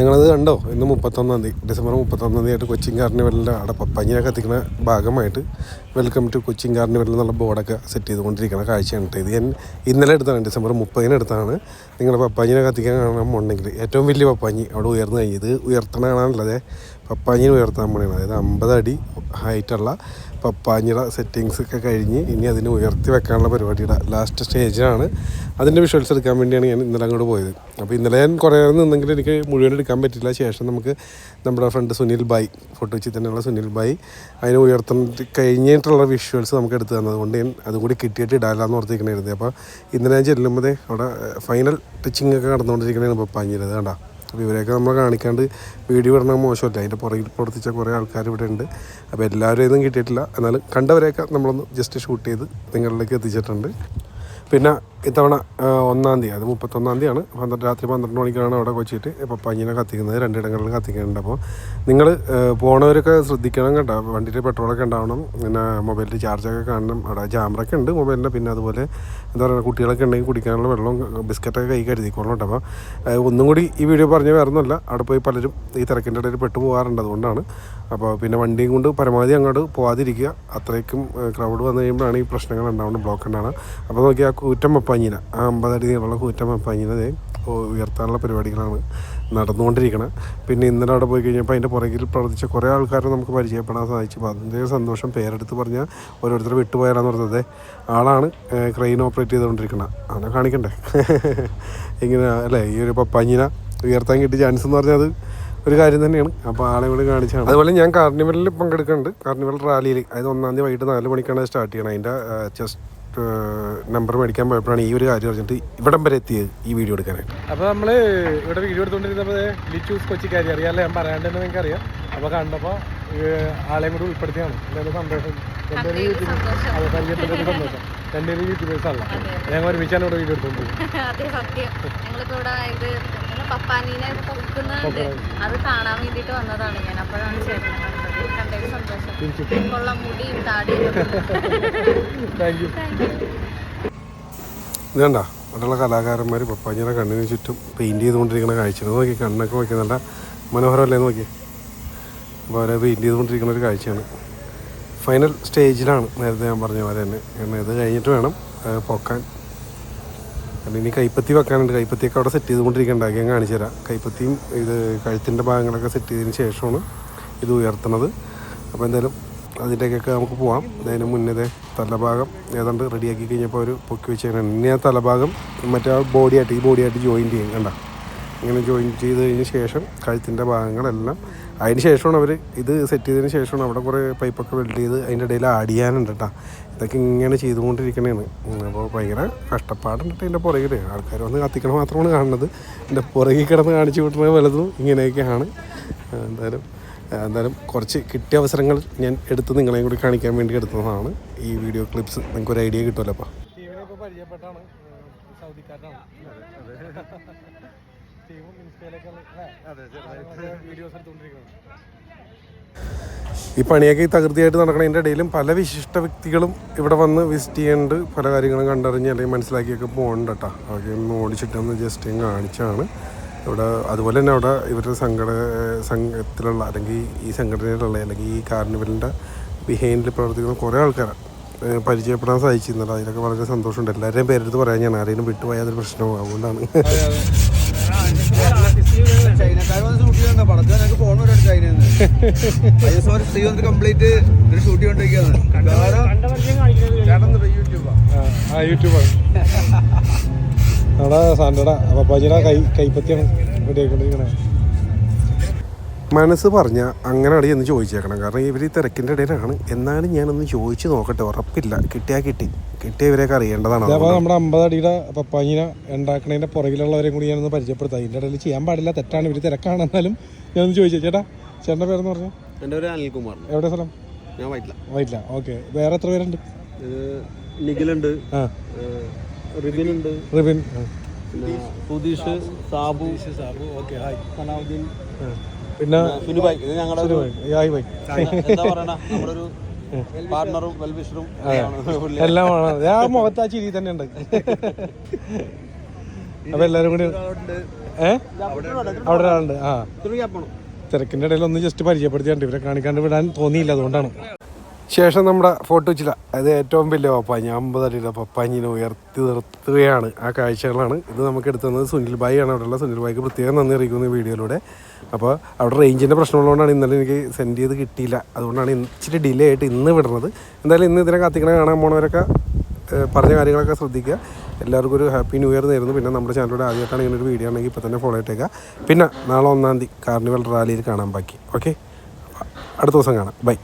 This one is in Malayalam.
നിങ്ങളത് കണ്ടോ? ഇന്ന് മുപ്പത്തൊന്നാം തീയതി ഡിസംബർ മുപ്പത്തൊന്നാം തീയതി ആയിട്ട് കൊച്ചിൻ കാർണിവലിന്റെ അവിടെ പപ്പഞ്ഞിനെ കത്തിക്കുന്ന ഭാഗമായിട്ട് വെൽക്കം ടു കൊച്ചിൻ കാർണിവൽ എന്നുള്ള ബോർഡൊക്കെ സെറ്റ് ചെയ്തുകൊണ്ടിരിക്കുന്ന കാഴ്ചയാണ് ഇത് ഞാൻ ഇന്നലെ എടുത്താണ് ഡിസംബർ മുപ്പതിന് എടുത്താണ്. നിങ്ങൾ പപ്പാഞ്ഞിനെ കത്തിക്കാൻ ഉണ്ടെങ്കിൽ ഏറ്റവും വലിയ പപ്പാഞ്ഞി അവിടെ ഉയർന്നു കഴിഞ്ഞത് ഉയർത്തണ കാണാനുള്ളത് പപ്പാഞ്ഞിനെ ഉയർത്താൻ പണിയാണ് അതായത് അമ്പത് അടി ഹൈറ്റുള്ള പപ്പാഞ്ഞിയുടെ സെറ്റിങ്സ് ഒക്കെ കഴിഞ്ഞ് ഇനി അതിനെ ഉയർത്തി വെക്കാനുള്ള പരിപാടിയുടെ ലാസ്റ്റ് സ്റ്റേജിലാണ് അതിന്റെ വിഷ്വൽസ് എടുക്കാൻ വേണ്ടിയാണ് ഞാൻ ഇന്നലെ അങ്ങോട്ട് പോയത്. അപ്പോൾ ഇന്നലെ ഞാൻ കുറേ നേരം നിന്നെങ്കിൽ എനിക്ക് മുഴുവൻ എടുക്കാൻ പറ്റില്ല ശേഷം നമുക്ക് നമ്മുടെ ഫ്രണ്ട് സുനിൽ ബായ് വെച്ചിൽ തന്നെയുള്ള സുനിൽ ബായ് അതിനെ ഉയർത്തുന്ന കഴിഞ്ഞിട്ടുള്ള വിഷ്വൽസ് നമുക്ക് എടുത്ത് തന്നത് കൊണ്ട് ഞാൻ അതുകൂടി കിട്ടിയിട്ട് കിട്ടിയിട്ട് ഇടാലാന്ന് ഓർത്തിരിക്കണായിരുന്നു. അപ്പോൾ ഇന്നലെ ഞാൻ ചെല്ലുമ്പോൾ അവിടെ ഫൈനൽ ടച്ചിങ് ഒക്കെ നടന്നുകൊണ്ടിരിക്കണതാണ് പപ്പാഞ്ഞിരത് കണ്ടാ? അപ്പോൾ ഇവരെയൊക്കെ നമ്മൾ കാണിക്കാണ്ട് വീഡിയോ ഇടണ മോശമല്ല. അതിന്റെ പുറകിൽ പ്രവർത്തിച്ച കുറേ ആൾക്കാർ ഇവിടെ ഉണ്ട്. അപ്പോൾ എല്ലാവരും ഇതും കിട്ടിയിട്ടില്ല. എന്നാലും കണ്ടവരെയൊക്കെ നമ്മളൊന്ന് ജസ്റ്റ് ഷൂട്ട് ചെയ്ത് നിങ്ങളിലേക്ക് എത്തിച്ചിട്ടുണ്ട്. പിന്നെ ഇത്തവണ ഒന്നാം തീയതി അത് മുപ്പത്തൊന്നാം തീയതിയാണ്. പന്ത്രണ്ട് രാത്രി പന്ത്രണ്ട് മണിക്കാണ് അവിടെ കൊച്ചിയിട്ട് പപ്പാഞ്ഞിനെ കത്തിക്കുന്നത്. രണ്ടിടങ്ങളിൽ കത്തിക്കുന്നുണ്ട് അപ്പോൾ നിങ്ങൾ പോണവരൊക്കെ ശ്രദ്ധിക്കണം കേട്ടോ. വണ്ടിയിൽ പെട്രോളൊക്കെ ഉണ്ടാവണം. പിന്നെ മൊബൈലിൽ ചാർജൊക്കെ കാണണം. അവിടെ ജാമറൊക്കെ ഉണ്ട് മൊബൈലിന്റെ പിന്നെ അതുപോലെ എന്താ പറയുക കുട്ടികളൊക്കെ ഉണ്ടെങ്കിൽ കുടിക്കാനുള്ള വെള്ളവും ബിസ്ക്കറ്റൊക്കെ കൈ കരുതിക്കോളണം കേട്ടോ. അപ്പോൾ ഒന്നും കൂടി ഈ വീഡിയോ പറഞ്ഞ് വേറൊന്നുമല്ല. അവിടെ പോയി പലരും ഈ തിരക്കിന്റെ ഇടയിൽ പെട്ടു പോകാറുണ്ട് അതുകൊണ്ടാണ്. അപ്പോൾ പിന്നെ വണ്ടിയും കൊണ്ട് പരമാവധി അങ്ങോട്ട് പോകാതിരിക്കുക അത്രയ്ക്കും ക്രൗഡ് വന്നു കഴിയുമ്പോഴാണ് ഈ പ്രശ്നങ്ങൾ ഉണ്ടാവുന്നത് ബ്ലോക്ക് ഉണ്ടാവുക അപ്പോൾ നോക്കിയാൽ കൂറ്റം പപ്പാഞ്ഞിന ആ അമ്പതടി നീളമുള്ള കൂറ്റമ്മ പഞ്ഞിനത് ഉയർത്താനുള്ള പരിപാടികളാണ് നടന്നുകൊണ്ടിരിക്കണം. പിന്നെ ഇന്നലെ അവിടെ പോയി കഴിഞ്ഞപ്പോൾ അതിന്റെ പുറകിൽ പ്രവർത്തിച്ച കുറേ ആൾക്കാരെ നമുക്ക് പരിചയപ്പെടാൻ സാധിച്ചു. അപ്പോൾ അതിന്റെ സന്തോഷം പേരെടുത്ത് പറഞ്ഞാൽ ഓരോരുത്തർ വിട്ടുപോയാലെന്ന് പറഞ്ഞത് ആളാണ് ക്രെയിൻ ഓപ്പറേറ്റ് ചെയ്തുകൊണ്ടിരിക്കണം. അങ്ങനെ കാണിക്കണ്ടേ? ഇങ്ങനെ അല്ലേ ഈ ഒരു പപ്പാഞ്ഞിന ഉയർത്താൻ കിട്ടിയ ചാൻസ് എന്ന് പറഞ്ഞാൽ അത് ഒരു കാര്യം തന്നെയാണ്. അപ്പോൾ ആളെ ഇവിടെ കാണിച്ചാണ്. അതുപോലെ ഞാൻ കാർണിവലിൽ പങ്കെടുക്കുന്നുണ്ട്. കാർണിവൽ റാലിയിൽ അതായത് ഒന്നാം തീയതി വൈകിട്ട് നാല് മണിക്കാണ് സ്റ്റാർട്ട് ചെയ്യണം. അതിന്റെ ജസ്റ്റ് നമ്പർ മേടിക്കാൻ പോയപ്പോഴാണ് ഈ ഒരു കാര്യം അറിഞ്ഞിട്ട് ഇവിടം വരെ എത്തിയത് ഈ വീഡിയോ എടുക്കാനായിട്ട്. അപ്പോൾ നമ്മൾ ഇവിടെ വീഡിയോ എടുത്തുകൊണ്ടിരുന്നപ്പോൾ ലിച്ചൂസ് കൊച്ചിക്കാരി അറിയാമല്ലോ ഞാൻ പറയാണ്ടെന്ന് നിങ്ങൾക്ക് അറിയാം. അപ്പോൾ കണ്ടപ്പോൾ ആളെയും കൂടി ഉൾപ്പെടുത്തിയാണ്. എന്തായാലും സന്തോഷം. രണ്ടുപേരും യൂട്യൂബ് അതെ പരിചയപ്പെട്ടൊരു സന്തോഷം. രണ്ടുപേരും യൂട്യൂബേഴ്സ് അല്ല. ഞങ്ങൾ ഒരുമിച്ചാണ് ഇവിടെ വീഡിയോ എടുത്തുകൊണ്ടിരിക്കുന്നത് അതെ പപ്പാനീനെ കാണാൻ വേണ്ടിട്ട് വന്നതാണ് ഞാൻ. അപ്പോഴാണ് ചേട്ടനെ കണ്ടത്. കണ്ടതിൽ സന്തോഷം. കൊള്ള മുടിയും താടിയും അവിടെയുള്ള കലാകാരന്മാർ പപ്പാഞ്ഞിയുടെ കണ്ണിന് ചുറ്റും പെയിന്റ് ചെയ്തുകൊണ്ടിരിക്കുന്ന കാഴ്ചയാണ് നോക്കി കണ്ണൊക്കെ നോക്കി നല്ല മനോഹരമല്ലേ നോക്കി. അപ്പോൾ അവരെ പെയിന്റ് ചെയ്തുകൊണ്ടിരിക്കുന്ന ഒരു കാഴ്ചയാണ്. ഫൈനൽ സ്റ്റേജിലാണ് നേരത്തെ ഞാൻ പറഞ്ഞ പോലെ തന്നെ. കാരണം ഇത് കഴിഞ്ഞിട്ട് വേണം പൊക്കാൻ. കാരണം ഇനി കൈപ്പത്തി വെക്കാനുണ്ട്. കൈപ്പത്തിയൊക്കെ അവിടെ സെറ്റ് ചെയ്തുകൊണ്ടിരിക്കേണ്ട ഞാൻ കാണിച്ചു തരാം കൈപ്പത്തിയും ഇത് കഴുത്തിന്റെ ഭാഗങ്ങളൊക്കെ സെറ്റ് ചെയ്തതിന് ശേഷമാണ് ഇത് ഉയർത്തുന്നത്. അപ്പോൾ എന്തായാലും അതിന്റെയൊക്കെ നമുക്ക് പോവാം. അതിന് മുന്നേ തലഭാഗം ഏതാണ്ട് റെഡിയാക്കി കഴിഞ്ഞപ്പോൾ ഒരു പൊക്കി വെച്ച് കഴിഞ്ഞാൽ ഇനി ആ തലഭാഗം മറ്റേ ബോഡിയായിട്ട് ഈ ബോഡിയായിട്ട് ജോയിൻ ചെയ്യും കണ്ട? ഇങ്ങനെ ജോയിൻ ചെയ്ത് കഴിഞ്ഞ ശേഷം കഴുത്തിന്റെ ഭാഗങ്ങളെല്ലാം അതിന് ശേഷമാണ് അവർ ഇത് സെറ്റ് ചെയ്തതിന് ശേഷമാണ് അവിടെ കുറേ പൈപ്പൊക്കെ വെൽഡ് ചെയ്ത് അതിന്റെ ഇടയിൽ ആഡ് ചെയ്യാനുണ്ട് കേട്ടോ ഇതൊക്കെ ഇങ്ങനെ ചെയ്തുകൊണ്ടിരിക്കണേന്ന് അപ്പോൾ ഭയങ്കര കഷ്ടപ്പാടുണ്ട് ഇതിന്റെ പുറകിൽ ആൾക്കാർ വന്ന് കത്തിക്കണം മാത്രമാണ് കാണുന്നത്. എന്റെ പുറകിൽ കിടന്ന് കാണിച്ചു വിട്ടുന്നത് വലുതും ഇങ്ങനെയൊക്കെയാണ്. എന്തായാലും എന്തായാലും കുറച്ച് കിട്ടിയ അവസരങ്ങൾ ഞാൻ എടുത്ത് നിങ്ങളെയും കൂടി കാണിക്കാൻ വേണ്ടി എടുത്തതാണ്. ഈ വീഡിയോ ക്ലിപ്സ് നിങ്ങൾക്ക് ഒരു ഐഡിയ കിട്ടുമല്ലോ അപ്പോൾ പരിചയപ്പെട്ടാണ് സൗദിക്കാരനാണ്. ടീമും ഇൻസ്റ്റയിലൊക്കെ വീഡിയോസ് എടുത്തുകൊണ്ടിരിക്കുന്നത് ഈ പണിയൊക്കെ ഈ തകൃതിയായിട്ട് നടക്കുന്നതിന്റെ ഇടയിലും പല വിശിഷ്ട വ്യക്തികളും ഇവിടെ വന്ന് വിസിറ്റ് ചെയ്യേണ്ട. പല കാര്യങ്ങളും കണ്ടറിഞ്ഞ് അല്ലെങ്കിൽ മനസ്സിലാക്കിയൊക്കെ പോകണ്ട കേട്ടോ. അതൊക്കെ ഒന്ന് ഓടിച്ചിട്ടൊന്ന് ജസ്റ്റ് കാണിച്ചാണ് ഇവിടെ അതുപോലെ തന്നെ അവിടെ ഇവരുടെ സംഘട സംഘത്തിലുള്ള അല്ലെങ്കിൽ ഈ സംഘടനയിലുള്ള അല്ലെങ്കിൽ ഈ കാർണിവലിന്റെ ബിഹൈൻഡിൽ പ്രവർത്തിക്കുന്ന കുറേ ആൾക്കാരെ ഏഹ് പരിചയപ്പെടാൻ സാധിച്ചിരുന്നില്ല അതിലൊക്കെ വളരെ സന്തോഷമുണ്ട് എല്ലാവരെയും പേരെടുത്ത് പറയാൻ ഞാൻ ആരെയും വിട്ടുപോയാൽ അതൊരു പ്രശ്നമാകും അതുകൊണ്ടാണ് യൂട്യൂബാണ് അവിടെ സാൻഡയുടെ പപ്പാജിയുടെ കൈ മനസ്സ് പറഞ്ഞ അങ്ങനെ അടി എന്ന് ചോദിച്ചേക്കണം. കാരണം ഇവർ ഈ തിരക്കിന്റെ ഇടയിലാണ്. എന്നാലും ഞാനൊന്ന് ചോദിച്ചു നോക്കട്ടെ ഉറപ്പില്ല. കിട്ടിയാൽ കിട്ടി. കിട്ടിയ ഇവരെയൊക്കെ അറിയേണ്ടതാണ് അതേപോലെ നമ്മുടെ അമ്പത് അടിയുടെ പപ്പാഞ്ഞിനെ ഉണ്ടാക്കണതിന്റെ പുറകിലുള്ളവരെയും കൂടി ഞാനൊന്ന് പരിചയപ്പെടുത്താം. അതിന്റെ ഇടയിൽ ചെയ്യാൻ പാടില്ല തെറ്റാണ്. ഇവർ തിരക്കാണെന്നാലും ഞാനൊന്ന് ചോദിച്ചു. ചേട്ടാ ചേട്ടന്റെ പേരെന്ന് പറഞ്ഞു? എന്റെ പേര് അനിൽകുമാർ എവിടെ സ്ഥലം? ഞാൻ വൈറ്റില്ല വൈറ്റില ഓക്കെ. വേറെ എത്ര പേരുണ്ട്? നിഖിലുണ്ട്. ആ. റിബിൻ ഉണ്ട്. റിബിൻ പിന്നെ സുധീഷ് സാബു. സാബു. Okay hi. സനാവുദ്ദീൻ. പിന്നെ സുനുബായ് ഇത് ഞങ്ങളുടെ ഒരു ഹായ് ബൈ എന്താ പറയണ? നമ്മുടെ ഒരു പാർട്ണറും വെൽവിഷറും എല്ലാം ആണ്. ആ മുഖത്ത് ആ ചിരി തന്നെ ഉണ്ട്. അപ്പൊ എല്ലാരും കൂടി ഏ? അവിടെ ഒരാളുണ്ട്. ആ. തിരക്കിന്റെ ഇടയിൽ ഒന്ന് ജസ്റ്റ് പരിചയപ്പെടുത്തിയാണ്ട് ഇവരെ കാണിക്കാണ്ട് വിടാൻ തോന്നിയില്ല അതുകൊണ്ടാണ്. ശേഷം നമ്മുടെ ഫോട്ടോ വെച്ചില്ല. അത് ഏറ്റവും വലിയ പപ്പാഞ്ഞി അമ്പത് അടിയുടെ പപ്പാഞ്ഞിനെ ഉയർത്തി നിർത്തുകയാണ് ആ കാഴ്ചകളാണ്. ഇത് നമുക്ക് എടുത്തുന്നത് സുനിൽ ഭായി ആണ്. അവിടെയുള്ള സുനിൽ ഭായിക്ക് പ്രത്യേകം നന്ദി അറിയിക്കുന്നു വീഡിയോയിലൂടെ. അപ്പോൾ അവിടെ റേഞ്ചിന്റെ പ്രശ്നമുള്ളതുകൊണ്ടാണ് ഇന്നലെ എനിക്ക് സെൻഡ് ചെയ്ത് കിട്ടിയില്ല. അതുകൊണ്ടാണ് ഇച്ചിരി ഡിലേ ആയിട്ട് ഇന്ന് വിടുന്നത് എന്തായാലും ഇന്ന് ഇതിനെ കാത്തിക്കണ കാണാൻ പോണവരൊക്കെ പറഞ്ഞ കാര്യങ്ങളൊക്കെ ശ്രദ്ധിക്കുക. എല്ലാവർക്കും ഒരു ഹാപ്പി ന്യൂ ഇയർ നേരുന്നു. പിന്നെ നമ്മുടെ ചാനലിലൂടെ ആദ്യമായിട്ടാണ് ഇങ്ങനൊരു വീഡിയോ ആണെങ്കിൽ ഇപ്പോൾ തന്നെ ഫോളോ ഇട്ടേക്കുക പിന്നെ നാളെ ഒന്നാം തീയതി കാർണിവൽ റാലിയിൽ കാണാൻ ബാക്കി. ഓക്കെ അടുത്ത ദിവസം കാണാം. ബൈ